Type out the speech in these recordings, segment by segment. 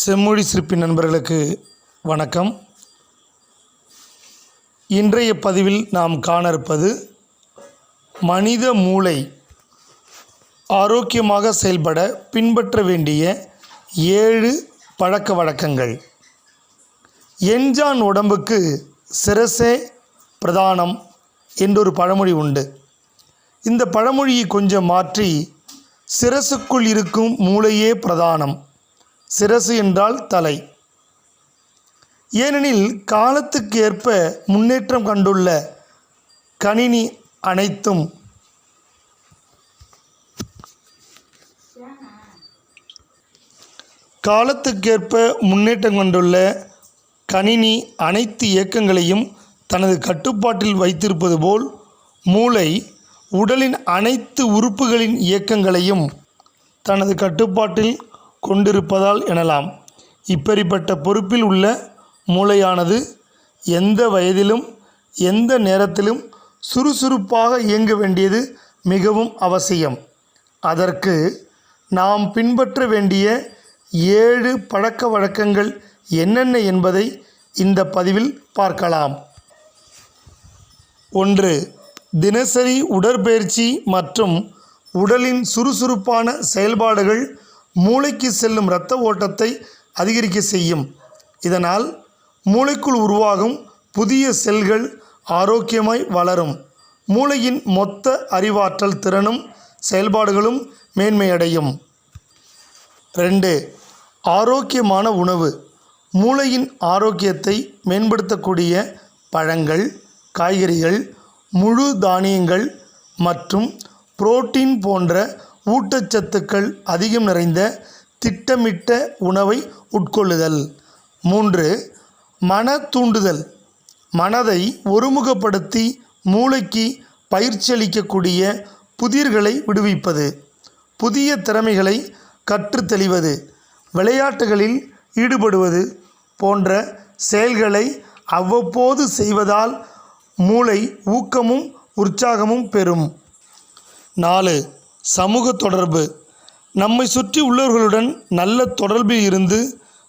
செம்மொழி சிற்பி நண்பர்களுக்கு வணக்கம். இன்றைய பதிவில் நாம் காண இருப்பது மனித மூளை ஆரோக்கியமாக செயல்பட பின்பற்ற வேண்டிய ஏழு பழக்க வழக்கங்கள். என்ஜான் உடம்புக்கு சிரசே பிரதானம் என்றொரு பழமொழி உண்டு. இந்த பழமொழியை கொஞ்சம் மாற்றி சிரசுக்குள் இருக்கும் மூளையே பிரதானம். சிரசு என்றால் தலை. ஏனெனில் காலத்துக்கு ஏற்ப முன்னேற்றம் கண்டுள்ள கணினி அனைத்தும் காலத்துக்கேற்ப முன்னேற்றம் கொண்டுள்ள கணினி அனைத்து இயக்கங்களையும் தனது கட்டுப்பாட்டில் வைத்திருப்பது போல் மூளை உடலின் அனைத்து உறுப்புகளின் இயக்கங்களையும் தனது கட்டுப்பாட்டில் கொண்டிருப்பதால் எனலாம். இப்படிப்பட்ட பொறுப்பில் உள்ள மூளையானது எந்த வயதிலும் எந்த நேரத்திலும் சுறுசுறுப்பாக இயங்க வேண்டியது மிகவும் அவசியம். அதற்கு நாம் பின்பற்ற வேண்டிய ஏழு பழக்க வழக்கங்கள் என்னென்ன என்பதை இந்த பதிவில் பார்க்கலாம். ஒன்று தினசரி உடற்பயிற்சி மற்றும் உடலின் சுறுசுறுப்பான செயல்பாடுகள் மூளைக்கு செல்லும் இரத்த ஓட்டத்தை அதிகரிக்க செய்யும். இதனால் மூளைக்குள் உருவாகும் புதிய செல்கள் ஆரோக்கியமாய் வளரும். மூளையின் மொத்த அறிவாற்றல் திறனும் செயல்பாடுகளும் மேன்மையடையும். ரெண்டு ஆரோக்கியமான உணவு. மூளையின் ஆரோக்கியத்தை மேம்படுத்தக்கூடிய பழங்கள் காய்கறிகள் முழு தானியங்கள் மற்றும் புரோட்டீன் போன்ற ஊட்டச்சத்துக்கள் அதிகம் நிறைந்த திட்டமிட்ட உணவை உட்கொள்ளுதல். மூன்று மன தூண்டுதல். மனதை ஒருமுகப்படுத்தி மூளைக்கு பயிற்சி அளிக்கக்கூடிய புதிர்களை விடுவிப்பது. புதிய திறமைகளை கற்றுத்தெளிவது. விளையாட்டுகளில் ஈடுபடுவது போன்ற செயல்களை அவ்வப்போது செய்வதால் மூளை ஊக்கமும் உற்சாகமும் பெறும். நாலு சமூக தொடர்பு. நம்மை சுற்றி உள்ளவர்களுடன் நல்ல தொடர்பில் இருந்து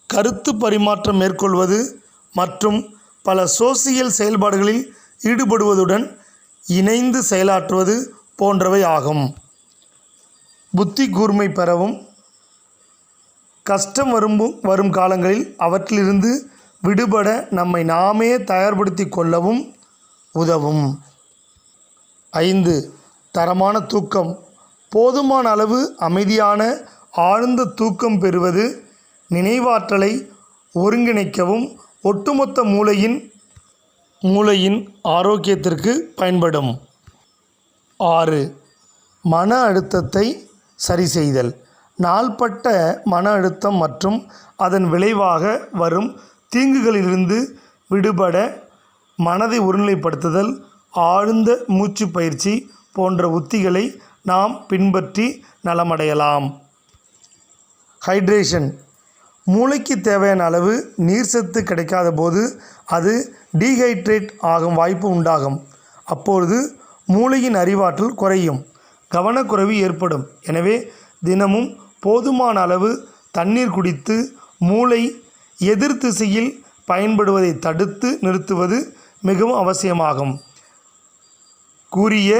கருத்து பரிமாற்றம் மேற்கொள்வது மற்றும் பல சோசியல் செயல்பாடுகளில் ஈடுபடுவதுடன் இணைந்து செயலாற்றுவது போன்றவை ஆகும். புத்தி கூர்மை பெறவும் கஷ்டம் வரும் வரும் காலங்களில் அவற்றிலிருந்து விடுபட நம்மை நாமே தயார்படுத்தி கொள்ளவும் உதவும். ஐந்து தரமான தூக்கம். போதுமான அளவு அமைதியான ஆழ்ந்த தூக்கம் பெறுவது நினைவாற்றலை ஒருங்கிணைக்கவும் ஒட்டுமொத்த மூளையின் மூளையின் ஆரோக்கியத்திற்கு பயன்படும். ஆறு மன அழுத்தத்தை சரி செய்தல். நாள்பட்ட மன அழுத்தம் மற்றும் அதன் விளைவாக வரும் தீங்குகளிலிருந்து விடுபட மனதை ஒருநிலைப்படுத்துதல் ஆழ்ந்த மூச்சு பயிற்சி போன்ற உத்திகளை நாம் பின்பற்றி நலமடையலாம். ஹைட்ரேஷன் மூளைக்கு தேவையான அளவு நீர் சத்து கிடைக்காத போது அது டீஹைட்ரேட் ஆகும் வாய்ப்பு உண்டாகும். அப்பொழுது மூளையின் அறிவாற்றல் குறையும். கவனக்குறைவு ஏற்படும். எனவே தினமும் போதுமான அளவு தண்ணீர் குடித்து மூளை எதிர் திசையில் பயன்படுவதை தடுத்து நிறுத்துவது மிகவும் அவசியமாகும். கூறிய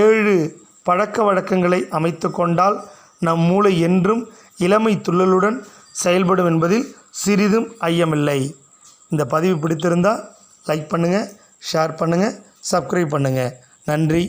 ஏழு பழக்க வழக்கங்களை அமைத்து கொண்டால் நம் மூளை என்றும் இளமை துள்ளலுடன் செயல்படும் என்பதில் சிறிதும் ஐயமில்லை. இந்த பதிவு பிடித்திருந்தால் லைக் பண்ணுங்கள் ஷேர் பண்ணுங்கள் சப்ஸ்கிரைப் பண்ணுங்கள் நன்றி.